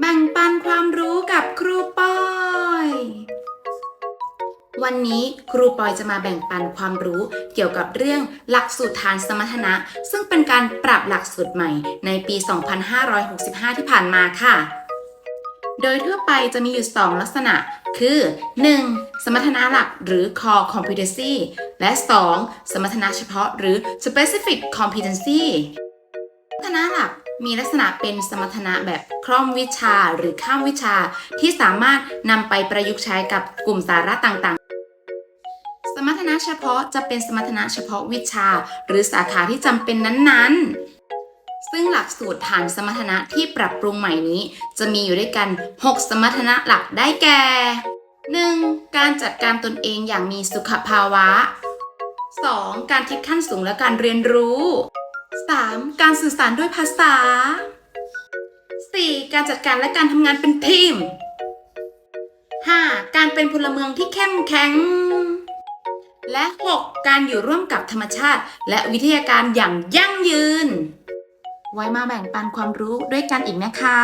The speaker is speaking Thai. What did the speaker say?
แบ่งปันความรู้กับครูปอย วันนี้ครูปอยจะมาแบ่งปันความรู้เกี่ยวกับเรื่องหลักสูตรฐานสมรรถนะ ซึ่งเป็นการปรับหลักสูตรใหม่ในปี 2565 ที่ผ่านมาค่ะ โดยทั่วไปจะมีอยู่ 2 ลักษณะ คือ 1. สมรรถนะหลักหรือ core competency และ 2. สมรรถนะเฉพาะหรือ specific competency สมรรถนะหลัก มีลักษณะเป็นสมรรถนะแบบคล่อมวิชาหรือข้ามวิชาที่สามารถนำไปประยุกต์ใช้กับกลุ่มสาระต่างๆ สมรรถนะเฉพาะจะเป็นสมรรถนะเฉพาะวิชา หรือสาขาที่จำเป็นนั้นๆ ซึ่งหลักสูตรฐานสมรรถนะที่ปรับปรุงใหม่นี้ จะมีอยู่ด้วยกัน 6 สมรรถนะหลักได้แก่ 1. การจัดการตนเองอย่างมีสุขภาวะ 2. การคิดขั้นสูงและการเรียนรู้ 3. การสื่อสารด้วยภาษา 4. การจัดการและการทำงานเป็นทีม 5. การเป็นพลเมืองที่เข้มแข็ง และ 6. การอยู่ร่วมกับธรรมชาติ และวิทยาการอย่างยั่งยืน ไว้มาแบ่งปันความรู้ด้วยกันอีกนะคะ